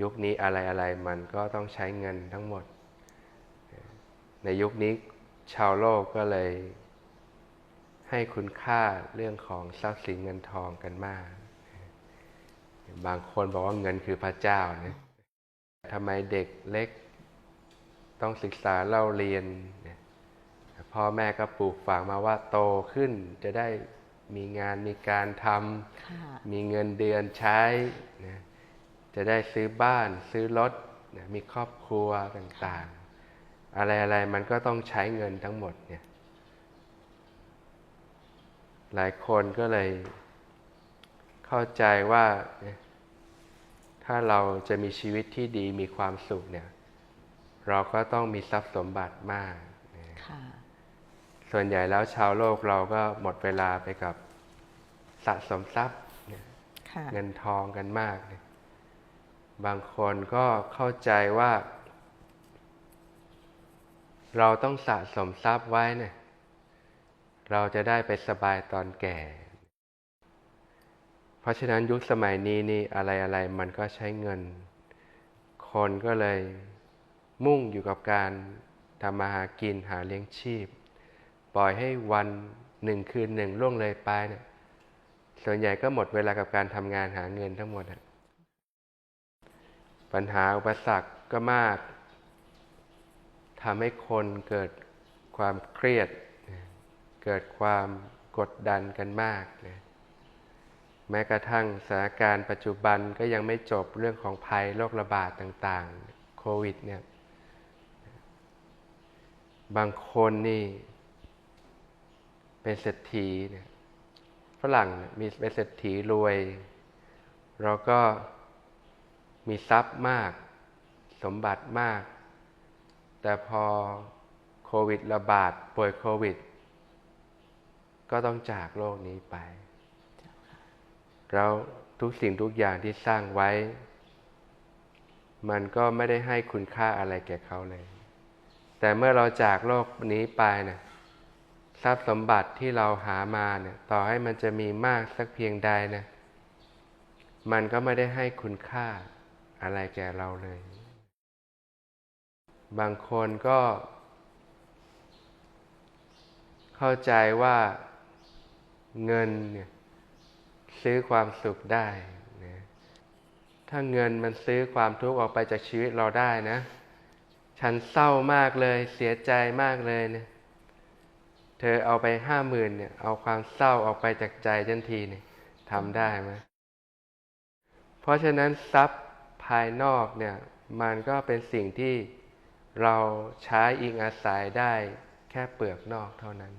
ยุคนี้อะไรอะไรมันก็ต้องใช้เงินทั้งหมด ในยุคนี้ชาวโลกก็เลย ให้คุณค่าเรื่องของทรัพย์สินเงินทองกันมาก บางคนบอกว่าเงินคือพระเจ้านะทำไมเด็กเล็ก ต้องศึกษาเล่าเรียนเนี่ยพ่อแม่ก็ปลูกฝังมาว่าโตขึ้นจะได้มีงานมีการทค่ะำมีเงินเดือนใช้นะ จะได้ซื้อบ้านซื้อรถนะมีครอบครัวต่างๆอะไรอะไรๆมันก็ต้องใช้เงินทั้งหมดเนี่ยหลายคนก็เลยเข้าใจว่าเนี่ยถ้าเราจะมีชีวิตที่ดีมีความสุขเนี่ย เราก็ต้องมีทรัพย์สมบัติมากนะค่ะส่วนใหญ่แล้วชาวโลกเราก็หมดเวลาไปกับสะสมทรัพย์เนี่ยค่ะเงินทองกันมากเนี่ย บางคนก็เข้าใจว่า เราต้องสะสมทรัพย์ไว้เนี่ยเราจะได้ไปสบายตอนแก่ เพราะฉะนั้นยุคสมัยนี้นี่อะไรอะไรมันก็ใช้เงิน คนก็เลยมุ่งอยู่กับการทำมาหากินหาเลี้ยงชีพ ปล่อยให้วันหนึ่งคืนหนึ่งล่วงเลยไปเนี่ยส่วนใหญ่ก็หมดเวลากับการทำงานหาเงินทั้งหมดอะ ปัญหาอุปสรรคก็มากทำให้คนเกิดความเครียด เกิดความกดดันกันมากนะแม้กระทั่งสถานการณ์ปัจจุบันก็ยังไม่จบเรื่องของภัยโรคระบาดต่างๆ โควิดเนี่ยบางคนนี่เป็นเศรษฐีเนี่ยฝรั่งมีเป็นเศรษฐีรวย เราก็ มีทรัพย์มาก สมบัติมาก แต่พอโควิดระบาดป่วยโควิด ก็ต้องจากโลกนี้ไป แล้วทุกสิ่งทุกอย่างที่สร้างไว้ มันก็ไม่ได้ให้คุณค่าอะไรแก่เขาเลย แต่เมื่อเราจากโลกนี้ไปนี่ยทรัพย์สมบัติที่เราหามาเนี่ย ต่อให้มันจะมีมากสักเพียงใดนะ มันก็ไม่ได้ให้คุณค่า อะไรแก่เราเลย บางคนก็ เข้าใจว่าเงินเนี่ยซื้อความสุขได้นะถ้าเงินมันซื้อความทุกข์ออกไปจากชีวิตเราได้นะ ฉันเศร้ามากเลย เสียใจมากเลยเนี่ยเธอเอาไปห้าหมื่นเนี่ย เอาความเศร้าออกไปจากใจทันทีเนี่ยทำได้ไหมเพราะฉะนั้นทรัพย์ ภายนอกเนี่ยมันก็เป็นสิ่งที่เราใช้อิงอาศัยได้แค่เปลือกนอกเท่านั้น